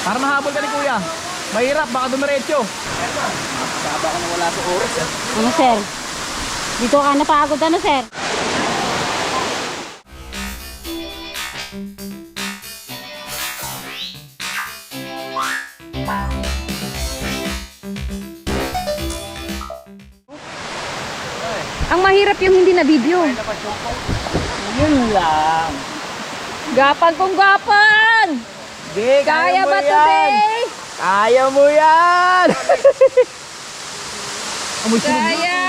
Para mahabol ka ni kuya. Mahirap, baka dumiretso. Baba ka na wala sa oras eh. Ano, sir? Dito ka napagod, ano, sir? Ang mahirap yung hindi na video. Yun lang. Gapang kong gapang! Di, Kaya mo ba yan. today? Kaya mo yan! Amoy sunog na. Kaya!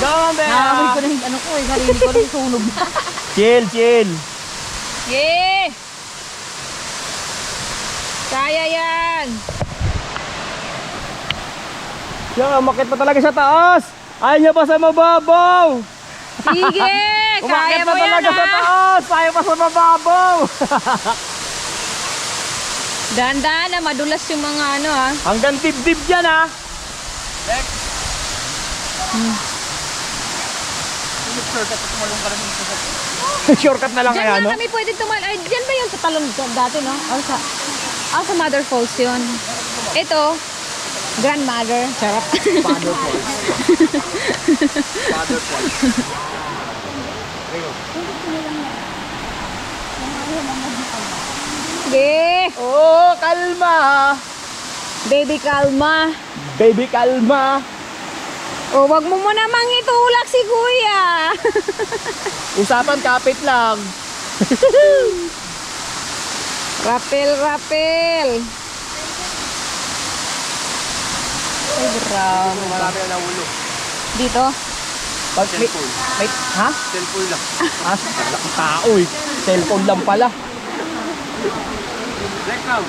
Go, Bea! Naamoy ko na yung ano ko eh. Sarili ko na yung sunog na. Chill, chill. Yeah! Kaya yan! Siya, umakit pa talaga sa taas. Ayaw niya pa sa mababaw. Sige! Kaya Umakit mo yan talaga sa ha! taas. Ayaw pa sa mababaw. Dahan-dahan na, madulas yung mga ano ha. Hanggang dibdib yan ha. Shortcut na lang Diyan kaya, lang no? kami pwede tumal... Ay, diyan ba yun sa talon dyan dati, no? O sa... Ah, sa Mother Falls yun. Ito, grandmother. Charot. Father Falls. Father Falls. Sige! Oh, kalma. Baby, kalma. Baby, kalma. O, wag mo mo namang itulak si kuya. Usapan kapit lang. rapel, rapel. Ay, grabe. Marami na nahulo. Dito? Pag may, Cellphone. may, ha? Cellphone lang. Ah, tao eh. Cellphone lang pala. Crown.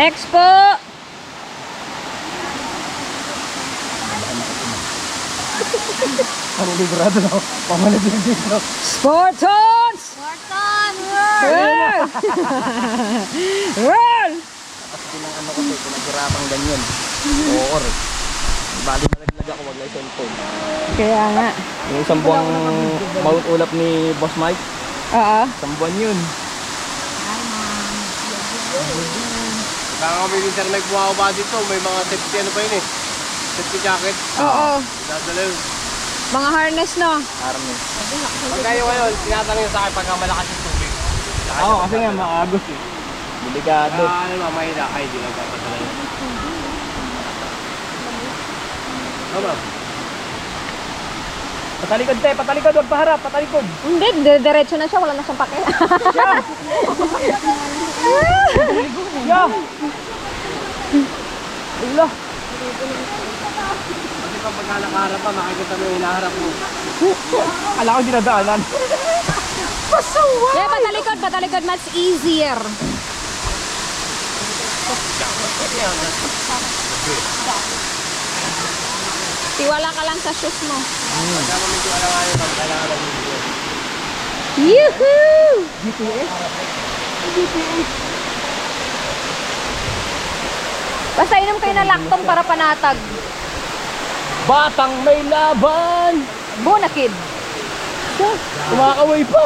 Next po. Ano librado no? Pamanag yung dito. Spartans! Morton! Roll! Roll! Pinang ano ko to, pinaghirapang ganyan. Oo rin. Bali malaglag ako, wag na yung cellphone. Kaya nga. Yung isang buwang mautulap ni Boss Mike, Oo. isang buwan yun. Kaya kami minsan may bumababa dito, may mga safety ano pa yun eh. Safety jacket. Oo. Dadala yun. Mga harness, no? Army. Pag kayo ngayon, tinatanong sa akin pagka malakas yung tubig. Oo, kasi nga maagos eh. Delikado. Kaya ano ba, may na, ay di lang papadala yun. Oh, ma'am. Patalikod te, patalikod, wag paharap, patalikod. Hindi, di- diretso na siya. Wala na siyang pake. Ya! Ula! Kasi kapag nakaharap ka, makikita mo yung hinaharap mo. Ala ko dinadaanan. yeah, patalikod, patalikod. Much easier. Tiwala ka lang sa shoes mo. Ng video. Yoo-hoo! GPS? Basta inom kayo ng lactong para panatag. Batang may laban! Bona kid. Kumakaway pa!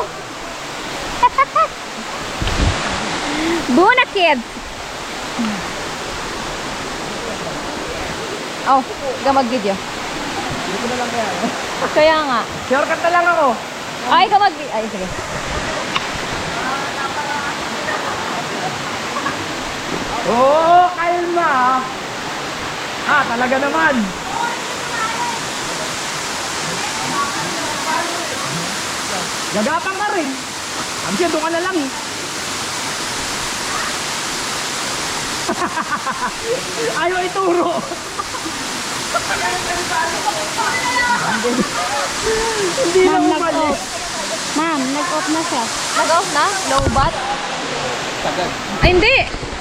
Bona kid. Oh, gamag video. Ko na lang kaya. Kaya nga. Shortcut na lang ako. Ay, gamag Ay, sige. Oo, kalma! Ah, talaga naman! Gagapang ka rin. Amsi, doon ka na lang eh. Ayaw ituro. Hindi na umalis. Ma'am, nag-off na siya. Nag-off na? Low bat? Ay, hindi.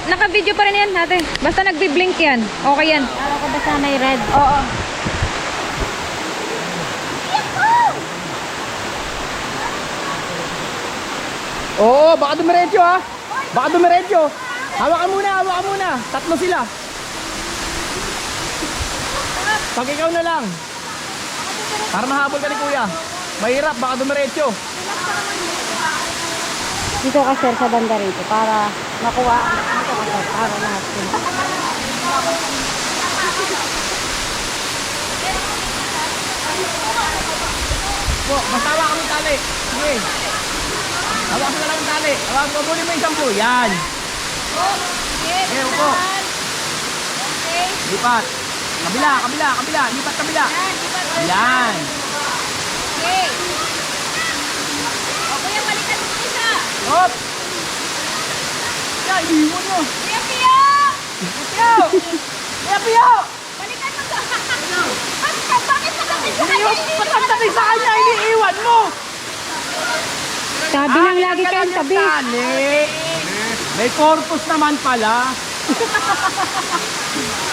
Naka-video pa rin yan natin. Basta nagbi-blink yan. Okay yan. Kala ko ba sana yung red? Oo. Oo, baka dumiretso ha. Baka dumiretso. Hawakan muna, hawakan muna. Tatlo sila. Pag ikaw na lang. Para mahabol ka ni kuya. Mahirap, baka dumiretso. Dito ka sir sa banda rito para makuha. Dito ka sir para lahat yun. Po, basta yung tali. Sige. Hawakan mo na lang tali. Hawakan mo, bulin mo yung sampu. Yan. Okay, upo. Lipat. Kabila, kabila, kabila. Lipat kabila. Yan. Hop! Yan, iwan mo. Kuya Pio! Kuya Pio! Iniwan, patagdating sa kanya, iniiwan mo! Sabi lang lagi kayong yung tabi. May corpus naman pala.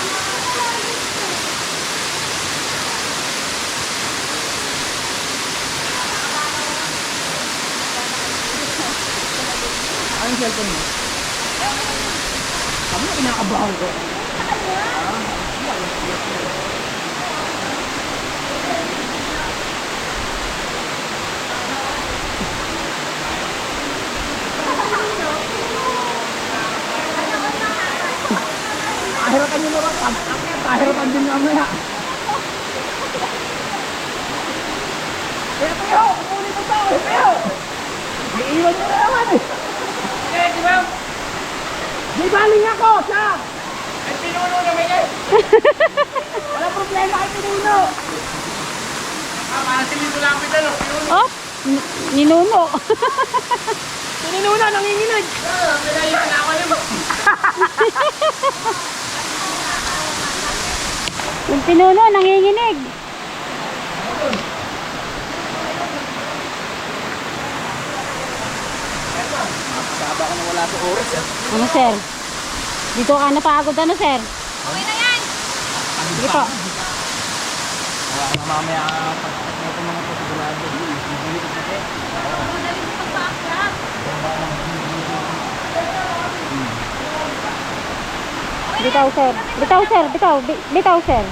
Anong cellphone mo? Sabi mo, kinakabahan ko. Tahirapan nyo naman. Tahirapan din mamaya. Kaya tayo, kukunin mo tao. Pero, iiwan nyo na naman eh. Eh, di ba? Di baling ako, siya. Ay, pinuno naman yan. Wala problema kay pinuno. Ah, parang silito lang kita, no? Pinuno. Oh, ninuno. Pinuno, nanginginig. Ah, pinayin na ako naman. Yung pinuno, nanginginig. Saba na sa oras. eh. Ano sir? Dito ka napagod ano sir? Sige po. Wala na mamaya pag ito mga sigurado. Bibili ko kasi. Bitaw sir. Bitaw sir. Bitaw. Bi- Bitaw sir.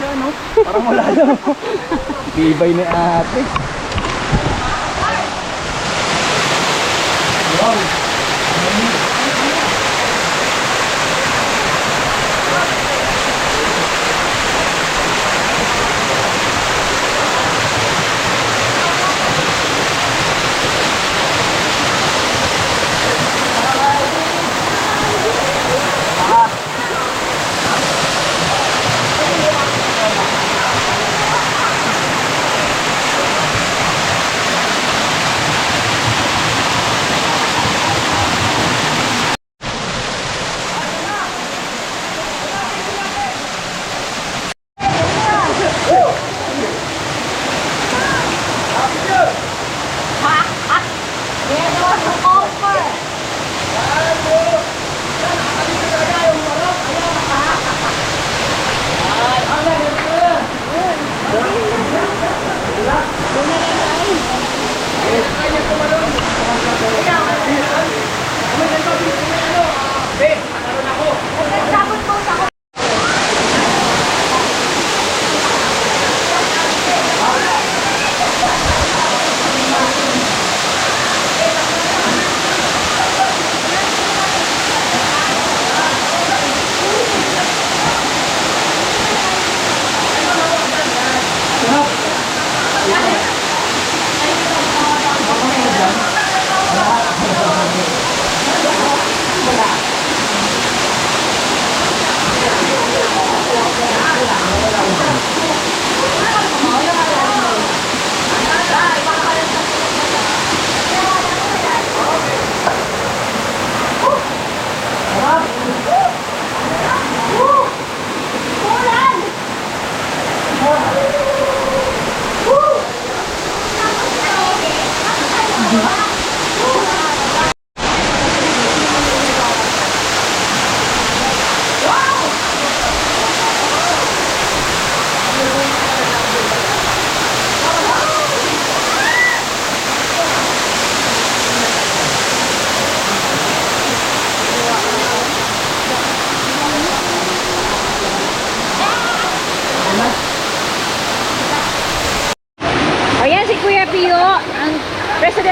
Siya, no? Parang wala lang. Tibay ni ate.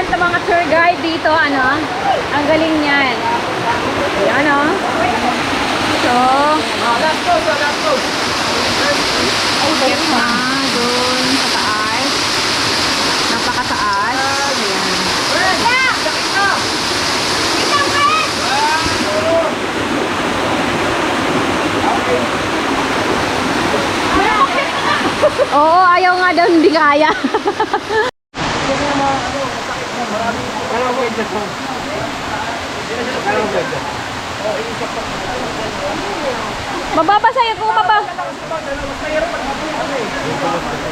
Sa mga tour guide dito, ano, ang galing niyan. Ayan, oh. So, Last call, last call. Akyat na doon sa taas. Napakataas. Ayan. Oo, ayaw nga daw hindi kaya. Kalang pwede po. Kalang pwede. Mababa sa'yo kung maba.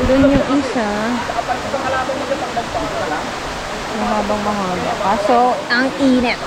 Doon yung isa. Mahabang mahaba. Kaso, ang init.